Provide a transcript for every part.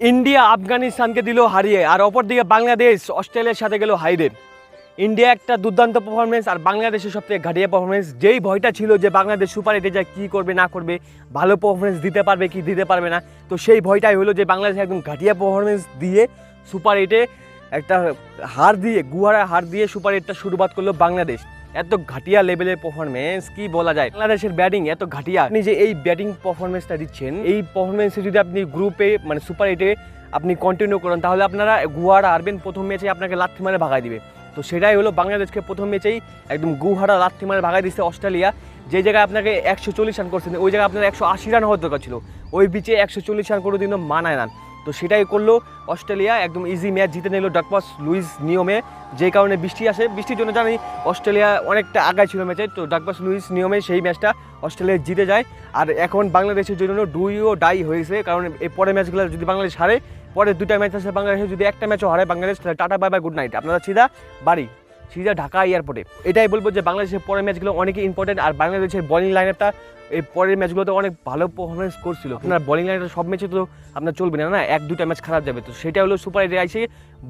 India আফগানিস্তানকে দিল হারিয়ে, আর অপরদিকে বাংলাদেশ অস্ট্রেলিয়ার সাথে গেল হাইরে। ইন্ডিয়া একটা দুর্দান্ত পারফরমেন্স আর বাংলাদেশের সবথেকে ঘাটিয়া পারফরমেন্স যেই ভয়টা ছিল যে বাংলাদেশ সুপার এইটে যায়, কী করবে, না করবে, ভালো পারফরমেন্স দিতে পারবে কি দিতে পারবে না, তো সেই ভয়টাই হলো যে বাংলাদেশ একদম ঘাটিয়া পারফরমেন্স দিয়ে সুপার এইটে একটা হার দিয়ে গুহারা হার দিয়ে সুপার এইটটা শুরুবাত করল বাংলাদেশ। এত ঘাটিয়া লেভেলের পারফরমেন্স কি বলা যায়? বাংলাদেশের ব্যাটিং এত ঘাটিয়া। আপনি যে এই ব্যাটিং পারফরমেন্সটা দিচ্ছেন, এই পারফরমেন্সে যদি আপনি গ্রুপে মানে সুপার এইটে আপনি কন্টিনিউ করেন, তাহলে আপনারা গুহারা হারবেন প্রথম ম্যাচে আপনাকে লাথি মারে ভাগাই দিবে। তো সেটাই হলো বাংলাদেশকে প্রথম ম্যাচেই একদম গুহারা লাথি মারে ভাগাই দিচ্ছে অস্ট্রেলিয়া। যে জায়গায় আপনাকে একশো চল্লিশ রান করছেন ওই জায়গায় আপনার একশো আশি রান হওয়ার দরকার ছিল। ওই বিচে একশো চল্লিশ রান করে দিন মানায় রান তো সেটাই করল। অস্ট্রেলিয়া একদম ইজি ম্যাচ জিতে নিল ডাকপাস লুইস নিয়মে যে কারণে বৃষ্টি আসে। বৃষ্টির জন্য জানি অস্ট্রেলিয়া অনেকটা আগায় ছিল ম্যাচে তো ডাকপাস লুইস নিয়মে সেই ম্যাচটা অস্ট্রেলিয়া জিতে যায়। আর এখন বাংলাদেশের জন্য ডুইও ডাই হয়েছে। কারণ এই পরের ম্যাচগুলো যদি বাংলাদেশ হারে পরে দুটা ম্যাচ আছে বাংলাদেশে, যদি একটা ম্যাচও হারে বাংলাদেশ, তাহলে tata bye bye good night আপনারা সিধা, বাড়ি। সিধা ঢাকা এয়ারপোর্টে। এটাই বলব যে বাংলাদেশের পরের ম্যাচগুলো অনেকই ইম্পর্টেন্ট আর বাংলাদেশের বোলিং লাইনটা এই পরের ম্যাচগুলোতে অনেক ভালো পারফরমেন্স করছিল। আপনার বলিং লাইনটা সব ম্যাচে তো আপনার চলবে না না? এক দুটা ম্যাচ খারাপ যাবে তো। সেটা হলো সুপার এইটে আইসে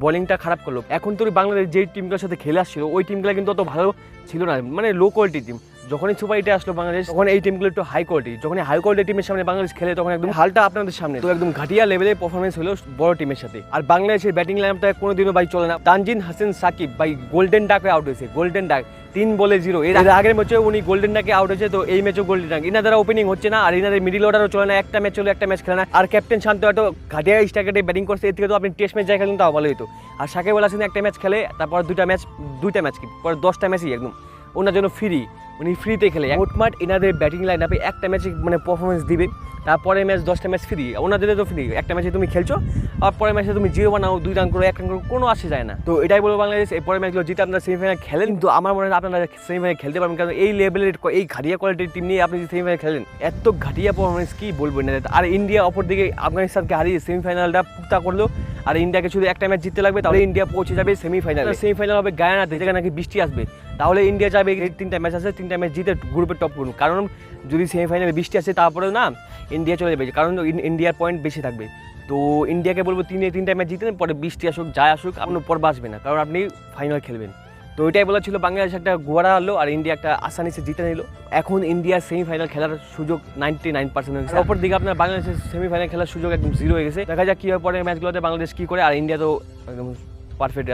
বোলিংটা খারাপ করল। এখন তো বাংলাদেশ যেই টিমগুলোর সাথে খেলে আসছিল ওই টিমগুলো কিন্তু অত ভালো ছিল না। মানে লো কোয়ালিটি টিম যখনই সুপার এইটে আসলো বাংলাদেশ, তখন এই টিমগুলো একটু হাই কোয়ালিটি যখন হাই কোয়ালিটি টিমের সামনে বাংলাদেশ খেলে, তখন একদম হালটা আপনাদের সামনে। তো একদম ঘাটিয়া লেভেলের পারফরমেন্স হলো বড় টিমের সাথে। আর বাংলাদেশের ব্যাটিং লাইনটা কোনোদিনও ভাই চলে না। তানজিন, হাসান, সাকিব, ভাই গোল্ডেন ডাকে আউট হয়েছে। গোল্ডেন ডাক তিন বলে জিরো এর আগের ম্যাচে উনি গোল্ডেন ডাকে আউট হয়েছে, তো এই ম্যাচও গোল্ডেন ডাক ইনাদের ওপেনিং হচ্ছে না, আর ইনাদের মিডিল অর্ডারও চলে না। একটা ম্যাচ চলে একটা ম্যাচ খেলে না। আর ক্যাপ্টেন শান্ত একটা ঘাটিয়া স্ট্রাইকারে ব্যাটিং করছে, এর থেকে তো আপনি টেস্ট ম্যাচ যাই খেলেন তাও ভালো হতো আর সাকিব আল হাসান একটা ম্যাচ খেলে, তারপর দুটা ম্যাচ দুইটা ম্যাচ কি? পরে দশটা ম্যাচই একদম। ওনার জন্য ফ্রি উনি ফ্রিতে খেলে। মোটমাট এনাদের ব্যাটিং লাইন আপে একটা ম্যাচে মানে পারফরমেন্স দিবে। তারপরে ম্যাচ দশটা ম্যাচ ফ্রি ওনাদের তো ফ্রি একটা ম্যাচে তুমি খেলছো, আর পরের ম্যাচে তুমি জিরো বানাও দুই রান করো, এক রান করো, কোনো আসে যায় না। তো এটাই বলব বাংলাদেশ এই পরের ম্যাচগুলো জিতে আপনারা সেমিফাইনাল খেলেন। কিন্তু আমার মনে হয় আপনারা সেমিফাইনাল খেলতে পারবেন, কারণ এই লেভেলের এই ঘাটিয়া কোয়ালিটির টিম নিয়ে আপনি যদি সেমিফাইনাল খেলেন, এত ঘাটিয়া পারফরমেন্স কি বলবেন আর ইন্ডিয়া অপর দিকে আফগানিস্তানকে হারিয়ে সেমিফাইনালটা পুক্তা করল। আর ইন্ডিয়াকে শুধু একটা ম্যাচ জিততে লাগবে, তাহলে ইন্ডিয়া পৌঁছে যাবে সেমিফাইনাল সেমিফাইনাল হবে গায়ানাতে, যেখানে নাকি বৃষ্টি আসবে। তাহলে ইন্ডিয়া যাবে, এই তিনটা ম্যাচ আছে, তিনটা ম্যাচ জিতে গ্রুপে টপ করুন। কারণ যদি সেমিফাইনালে বৃষ্টি আসে, তারপরেও না, ইন্ডিয়া চলে যাবে। কারণ ইন্ডিয়ার পয়েন্ট বেশি থাকবে। তো ইন্ডিয়াকে বলব, তিনে, তিনটা ম্যাচ জিতে পরে বৃষ্টি আসুক যায় আসুক, আপনার পর বাঁচবে না। কারণ আপনি ফাইনাল খেলবেন। তো ওইটাই বলা ছিল বাংলাদেশ একটা গোয়ারা আলো আর ইন্ডিয়া একটা আসানিসে জিতে নিল। এখন ইন্ডিয়া সেমিফাইনাল খেলার সুযোগ নাইনটি নাইন পার্সেন্ট হয়ে গেছে। অপর দিকে আপনার বাংলাদেশের সেমিফাইনাল খেলার সুযোগ একদম জিরো হয়ে গেছে। দেখা যাক কী পরে ম্যাচগুলোতে বাংলাদেশ কী করে, আর ইন্ডিয়া তো একদম পারফেক্ট